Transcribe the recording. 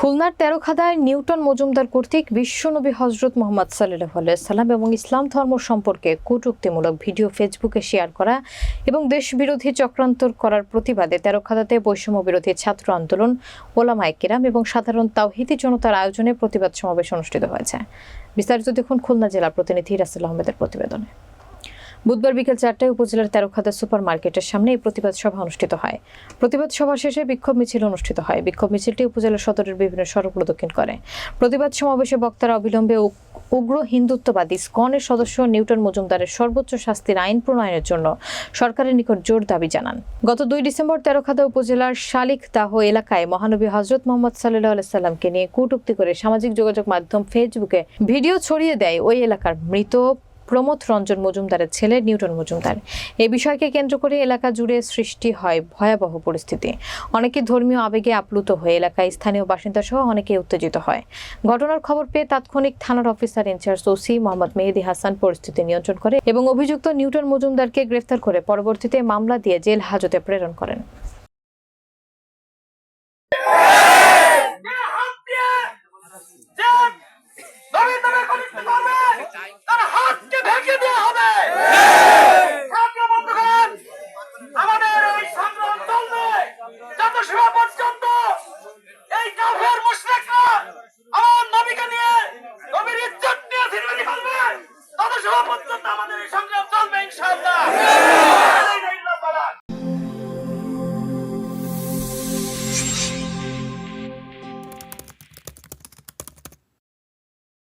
খুলনার তেরোখাদায় নিউটন মজুমদার কর্তৃক বিশ্বনবী হজরত মোহাম্মদ সাল্লাহ সাল্লাম এবং ইসলাম ধর্ম সম্পর্কে কটূক্তিমূলক ভিডিও ফেসবুকে শেয়ার করা এবং দেশবিরোধী চক্রান্তর করার প্রতিবাদে তেরোখাদাতে বৈষম্য বিরোধী ছাত্র আন্দোলন, ওলামায় কিরাম এবং সাধারণ তাওহিদি জনতার আয়োজনে প্রতিবাদ সমাবেশ অনুষ্ঠিত হয়েছে। বিস্তারিত দেখুন খুলনা জেলা প্রতিনিধি রাসেল আহমেদের প্রতিবেদনে। বুধবার বিকেল চারটায় উপজেলার তেরোখাদা সুপার মার্কেটের সামনে এই প্রতিবাদ সভা অনুষ্ঠিত হয়। প্রতিবাদ সভা শেষে বিক্ষোভ মিছিল অনুষ্ঠিত হয়। বিক্ষোভ মিছিলটি উপজেলা সদরের বিভিন্ন সড়ক প্রদক্ষিণ করে। প্রতিবাদ সমাবেশে বক্তারা অবিলম্বে উগ্র হিন্দুত্ববাদী স্কনের সদস্য নিউটন মজুমদারের সর্বোচ্চ শাস্তির আইন প্রণয়নের জন্য সরকারের নিকট জোর দাবি জানান। গত দুই ডিসেম্বর তেরোখাদা উপজেলার শালিক দাহ এলাকায় মহানবী হজরত মোহাম্মদ সাল্লাহ সাল্লামকে নিয়ে কটূক্তি করে সামাজিক যোগাযোগ মাধ্যম ফেসবুকে ভিডিও ছড়িয়ে দেয় ওই এলাকার মৃত প্রমোদ রঞ্জন মজুমদারের ছেলে নিউটন মজুমদার। এই বিষয়কে কেন্দ্র করে এলাকা জুড়ে সৃষ্টি হয় ভয়াবহ পরিস্থিতি। অনেকে ধর্মীয় আবেগে আপ্লুত হয়ে এলাকায় স্থানীয় বাসিন্দা সহ অনেকে উত্তেজিত হয়। ঘটনার খবর পেয়ে তাৎক্ষণিক থানার officer in charge OC Mohammad Mehedi Hasan পরিস্থিতি নিয়ন্ত্রণ করে এবং অভিযুক্ত নিউটন মজুমদারকে গ্রেফতার করে পরবর্তীতে মামলা দিয়ে জেল হাজতে প্রেরণ করেন। এই কাফের মুশরিকরা নবীকে নিয়ে নবীর ইজ্জত নিয়ে ফিরবে তাদের সভাপতিত্ব আমাদের এই সংগ্রাম চলবে, ইনশাআল্লাহ।